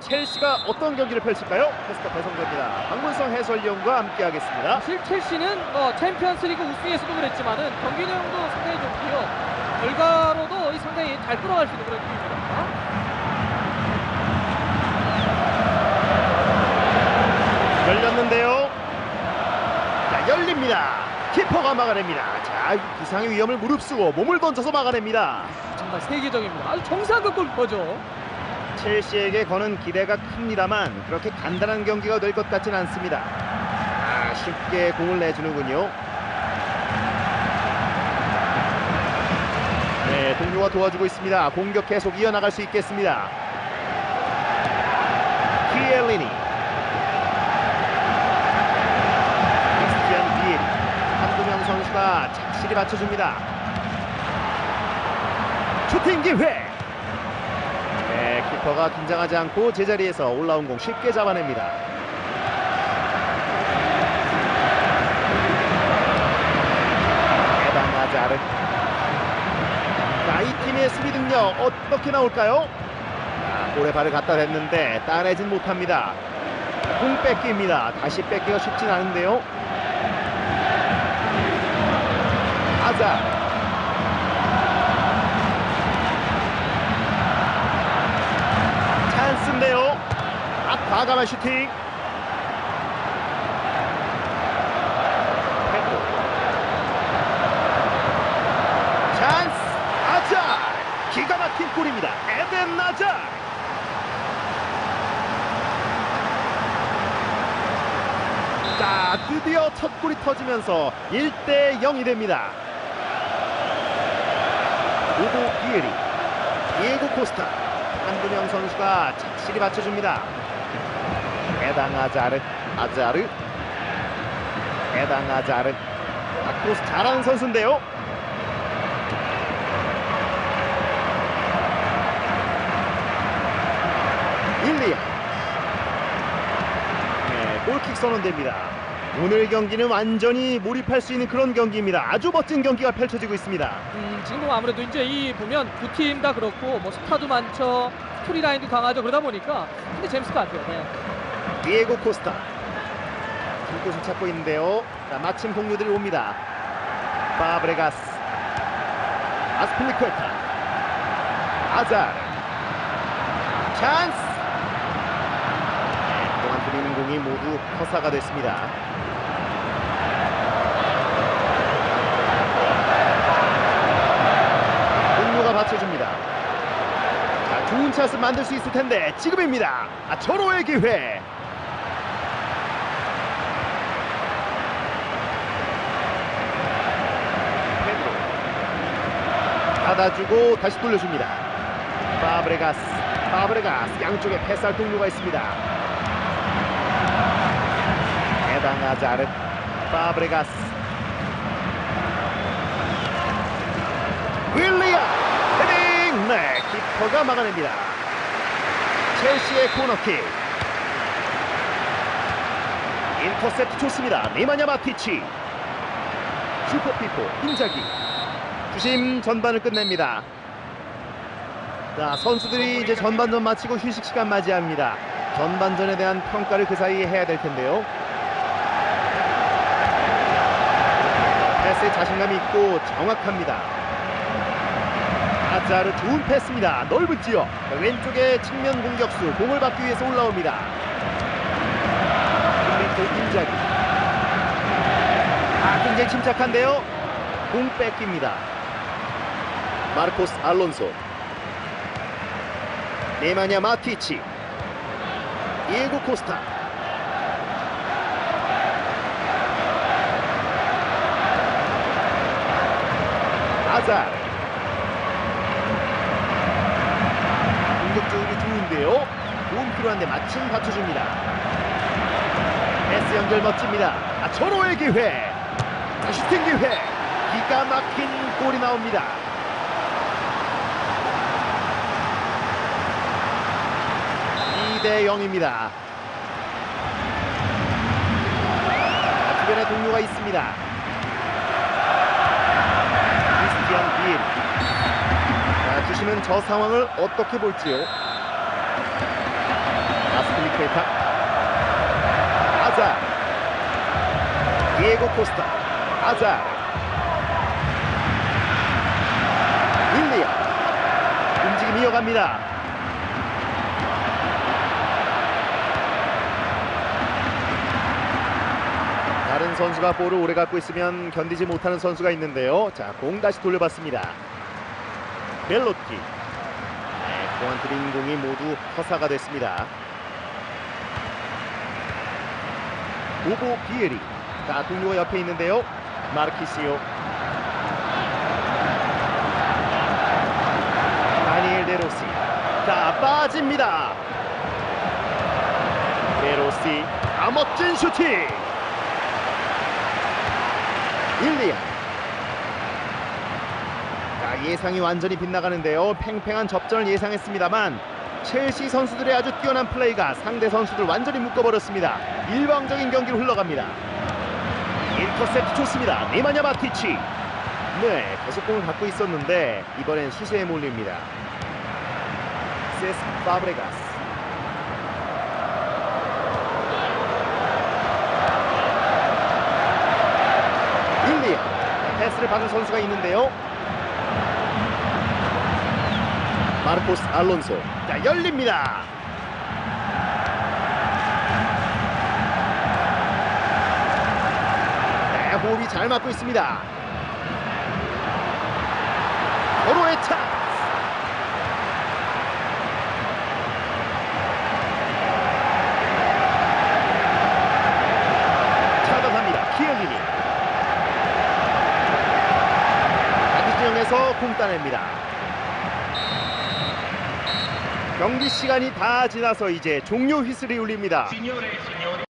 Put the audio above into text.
첼시가 어떤 경기를 펼칠까요? 캐스터 배성재입니다. 박문성 해설위원과 함께하겠습니다. 사실 첼시는 뭐 챔피언스리그 우승에서도 그랬지만은 경기 내용도 상당히 좋고요. 결과로도 이 상당히 잘 끌어갈 수 있는 그런 팀입니다. 열렸는데요. 자, 열립니다. 키퍼가 막아냅니다. 자, 비상의 위험을 무릅쓰고 몸을 던져서 막아냅니다. 정말 세계적입니다. 아주 정상급 골퍼죠. 첼시에게 거는 기대가 큽니다만 그렇게 간단한 경기가 될 것 같진 않습니다. 아, 쉽게 공을 내주는군요. 네, 동료가 도와주고 있습니다. 공격 계속 이어나갈 수 있겠습니다. 키엘리니 크리스티안 비엘 한두명 선수가 착실히 받쳐줍니다. 슈팅 기회 네, 키퍼가 긴장하지 않고 제자리에서 올라온 공 쉽게 잡아냅니다. 에단 아자르. 자, 이 팀의 수비 능력 어떻게 나올까요? 자, 볼에 발을 갖다 댔는데 따내진 못합니다. 공 뺏기입니다. 다시 뺏기가 쉽진 않은데요. 아자. 찬스인데요. 아, 과감한 슈팅. 찬스. 아자. 기가 막힌 골입니다. 에덴 나자. 자, 드디어 첫 골이 터지면서 1대 0이 됩니다. 오고 비에리, 디에고 코스타, 한두명 선수가 착실히 받쳐줍니다. 에당 아자르, 아자르, 에당 아자르. 아크로스 잘하는 선수인데요. 일리아. 네, 골킥 선언됩니다. 오늘 경기는 완전히 몰입할 수 있는 그런 경기입니다. 아주 멋진 경기가 펼쳐지고 있습니다. 음, 지금 뭐 아무래도 이제 이 보면 두 팀 다 그렇고 뭐 스타도 많죠. 스토리라인도 강하죠. 그러다 보니까 근데 재밌을 것 같아요. 네. 디에고 코스타. 줄 곳을 찾고 있는데요. 자, 마침 동료들이 옵니다. 파브레가스 아스필리쿠에타 아자 찬스! 네, 그동안 들이는 공이 모두 허사가 됐습니다. 동료가 받쳐줍니다. 자, 좋은 찬스 만들 수 있을 텐데 지금입니다. 아, 절호의 기회. 페드로 받아주고 다시 돌려줍니다. 파브레가스, 파브레가스 양쪽에 패스할 동료가 있습니다. 에당 아자르, 파브레가스, 윌리엄 헤딩! 네 키퍼가 막아냅니다. 첼시의 코너킥. 인터셉트 좋습니다. 네마냐 마티치. 슈퍼피포 인자기 주심 전반을 끝냅니다 자 선수들이 이제 전반전 마치고 휴식 시간 맞이합니다 전반전에 대한 평가를 그 사이에 해야 될 텐데요 패스에 자신감이 있고 정확합니다 아자르 좋은 패스입니다. 넓은 지역 왼쪽에 측면 공격수 공을 받기 위해서 올라옵니다. 김민호 인자기 아 굉장히 침착한데요. 공 뺏깁니다. 마르코스 알론소 네마냐 마티치 디에고 코스타 아자르 공격적으로 좋은데요. 도움 필요한데 마침 받쳐줍니다. 패스 연결 멋집니다. 아, 절호의 기회. 아, 슈팅 기회. 기가 막힌 골이 나옵니다. 이대 0입니다. 주변에 동료가 있습니다. 크리스티안 비엘. 자, 주심은 저 상황을 어떻게 볼지요? 아스플리케타 아자 디에고 코스타 아자 윌리엄 움직임 이어갑니다 다른 선수가 볼을 오래 갖고 있으면 견디지 못하는 선수가 있는데요. 자 공 다시 돌려봤습니다. 벨로티 네, 그동안 드린 공이 모두 허사가 됐습니다. 오보 비에리. 자 동료가 옆에 있는데요. 마르키시오. 다니엘 데로시. 자 빠집니다. 데로시. 아 멋진 슈팅 윌리안 자 예상이 완전히 빗나가는데요. 팽팽한 접전을 예상했습니다만 첼시 선수들의 아주 뛰어난 플레이가 상대 선수들 완전히 묶어버렸습니다. 일방적인 경기로 흘러갑니다. 인터셉트 좋습니다. 네마냐 마티치. 네 계속 공을 갖고 있었는데 이번엔 수세에 몰립니다. 세스 파브레가스 윌리엄 패스를 받은 선수가 있는데요. 마르코스 알론소. 자 열립니다. 네 호흡이 잘 맞고 있습니다. 서로의 차단합니다 키엘리니 바디 진영에서 공 따냅니다. 경기 시간이 다 지나서 이제 종료 휘슬이 울립니다